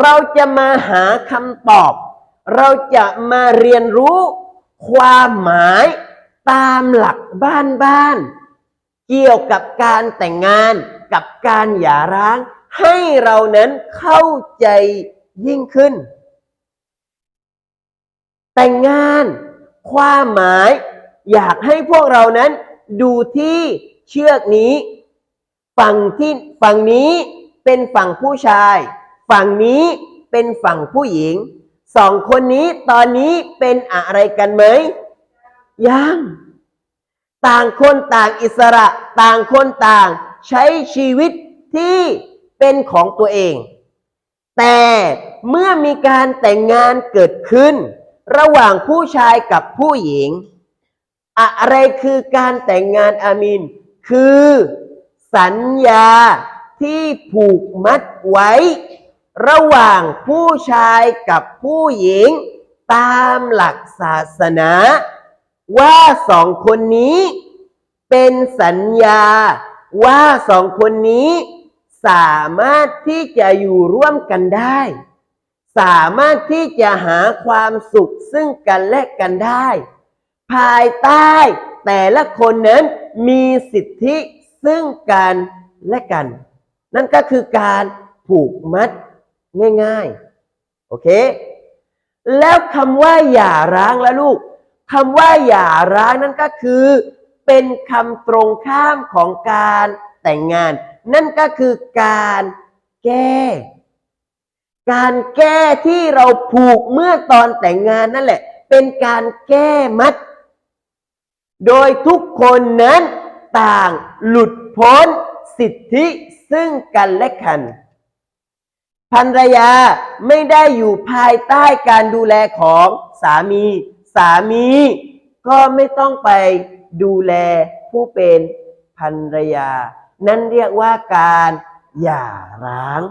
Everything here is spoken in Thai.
เราจะมาหาคำตอบ เราจะมาเรียนรู้ความหมายตามหลักบ้านๆเกี่ยวกับการแต่งงานกับการหย่าร้าง ให้เรานั้นเข้าใจยิ่งขึ้น แต่งงานความหมายอยากให้พวกเรานั้นดูที่เชือกนี้ ฝั่งที่ฝั่งนี้เป็นฝั่งผู้ชาย ฝั่งนี้เป็นฝั่งผู้หญิงสองคนนี้ตอนนี้เป็นอะไรกันไหมยังต่างคนต่างอิสระ ต่างคนต่างใช้ชีวิตที่เป็นของตัวเอง แต่เมื่อมีการแต่งงานเกิดขึ้น ระหว่างผู้ชายกับผู้หญิง อะไรคือการแต่งงานอามิน คือสัญญาที่ผูกมัดไว้ ระหว่างผู้ชายกับผู้หญิงตามหลักศาสนา ว่าสองคนนี้เป็นสัญญาว่าสองคนนี้สามารถที่จะอยู่ร่วมกันได้ สามารถที่จะหาความสุขซึ่งกันและกันได้ ภายใต้แต่ละคนนั้นมีสิทธิซึ่งกันและกัน นั่นก็คือการผูกมัด ง่าย ๆ โอเค แล้วคำว่าหย่าร้างละลูกคำว่าหย่าร้างนั่นก็คือ เป็นคำตรงข้ามของการแต่งงาน นั่นก็คือการแก้ การแก้ที่เราผูกเมื่อตอนแต่งงานนั่นแหละ เป็นการแก้มัด โดยทุกคนนั้นต่างหลุดพ้นสิทธิซึ่งกันและกัน ภรรยาไม่ได้อยู่ภายใต้การดูแลของสามี สามีก็ไม่ต้องไปดูแลผู้เป็นภรรยา นั่นเรียกว่าการหย่าร้าง